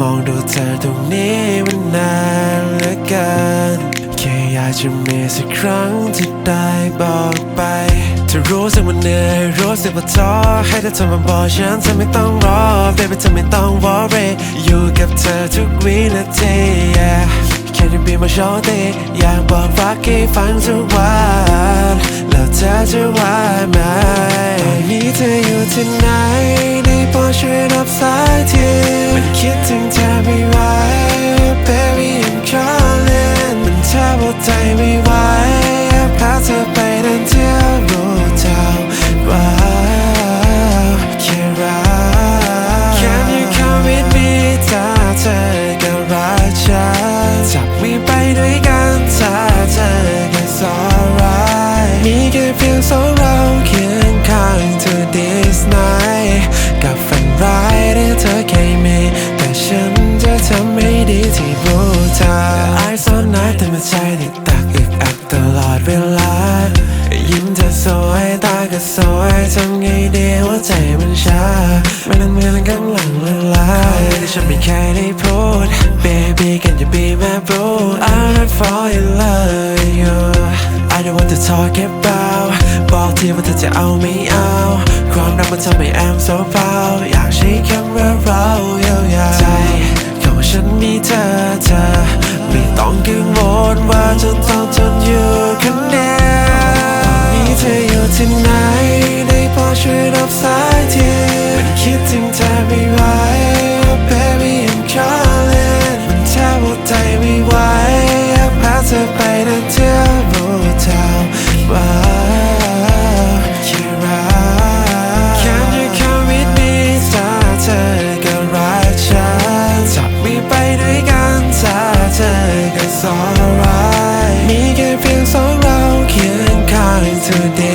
มองดูเธอตรงนี้มันนานเหลือเกินแค่อยากจะมีสักครั้งที่ได้บอกไปเธอรู้สึกว่าเหนื่อยรู้สึกว่าท้อให้เธอทรมาบอกฉันเธอไม่ต้องรอ baby เธอไม่ต้อง worry อยู่กับเธอทุกวินาที yeah Can you be my shorty อยากบอกรักให้ฟังทุกวันแล้วเธอจะว่าไหมตอนนี้เธออยู่ที่ไหนได้โปรดช่วยรับสายทีมันคิดถึง ใจไม่ไหวพาเธอไปเดินเที่ยว เวลา ยิ้มเธอสวยตาก็สวยทำไงดีหัวใจมันชาไม่นั้นเมื่อกำลังละลายที่ฉันไม่เคยได้พูด Baby can you be my bro I'm not fall in love with you I don't want to talk about บอกทีว่าเธอจะเอาไม่เอา ความรักมันทำให้ I'm so proud อยากใช้คำว่าเรายาวๆใจของฉันมีเธอเธอ ไม่ต้องกังวลว่าจะต้องทนอยู่คนเดียวนี่เธออยู่ที่ไหนได้พอช่วยรับสายทีมันคิดถึงเธอไม่ไหว oh baby I'm calling มันแทบอดใจไม่ไหวอยากพาเธอไปนั่เที่ยวโมเทาว้า today.